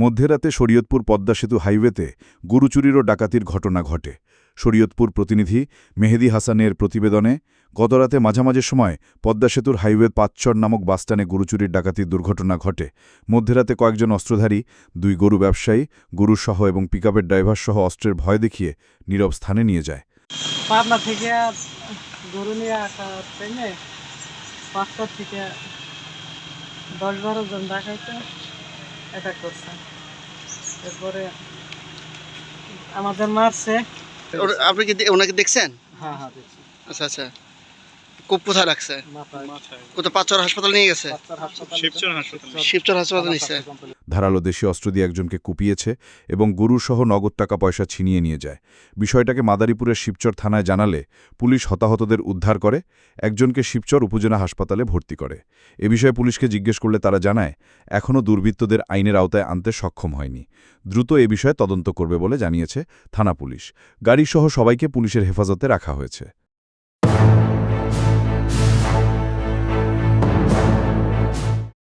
মধ্যরাতে শরীয়তপুর পদ্মা সেতু হাইওয়েতে গুরুচুরির ও ডাকাতির ঘটনা ঘটে। শরীয়তপুর প্রতিনিধি মেহেদি হাসানের প্রতিবেদনে, গতরাতে মাঝামাঝি সময় পদ্মা সেতুর হাইওয়ে পাঁচচর নামক বাসস্ট্যান্ডে গুরুচুরির ডাকাতির দুর্ঘটনা ঘটে। মধ্যরাতে কয়েকজন অস্ত্রধারী, দুই গরু ব্যবসায়ী গরুসহ এবং পিকআপের ড্রাইভারসহ অস্ত্রের ভয় দেখিয়ে নীরব স্থানে নিয়ে যায়। পাবনা থেকে গরু নিয়ে আসা ট্রেনে পাঁচটা থেকে দশ বারো জন ডাকাইতে অ্যাটাক করছে। এরপরে আমাদের মারছে। আপনি কি ওনাকে দেখছেন? হ্যাঁ হ্যাঁ দেখছি। আচ্ছা আচ্ছা। কোথায় রাখছে? কোথায়? পাঁচর হাসপাতাল নিয়ে গেছে? শিবচর হাসপাতাল। নিচ্ছে ধারালো দেশীয় অস্ত্র দিয়ে একজনকে কুপিয়েছে এবং গরুসহ নগদ টাকা পয়সা ছিনিয়ে নিয়ে যায়। বিষয়টাকে মাদারীপুরের শিবচর থানায় জানালে পুলিশ হতাহতদের উদ্ধার করে একজনকে শিবচর উপজেলা হাসপাতালে ভর্তি করে। এ বিষয়ে পুলিশকে জিজ্ঞেস করলে তারা জানায় এখনও দুর্বৃত্তদের আইনের আওতায় আনতে সক্ষম হয়নি। দ্রুত এ বিষয়ে তদন্ত করবে বলে জানিয়েছে থানা পুলিশ। গাড়িসহ সবাইকে পুলিশের হেফাজতে রাখা হয়েছে।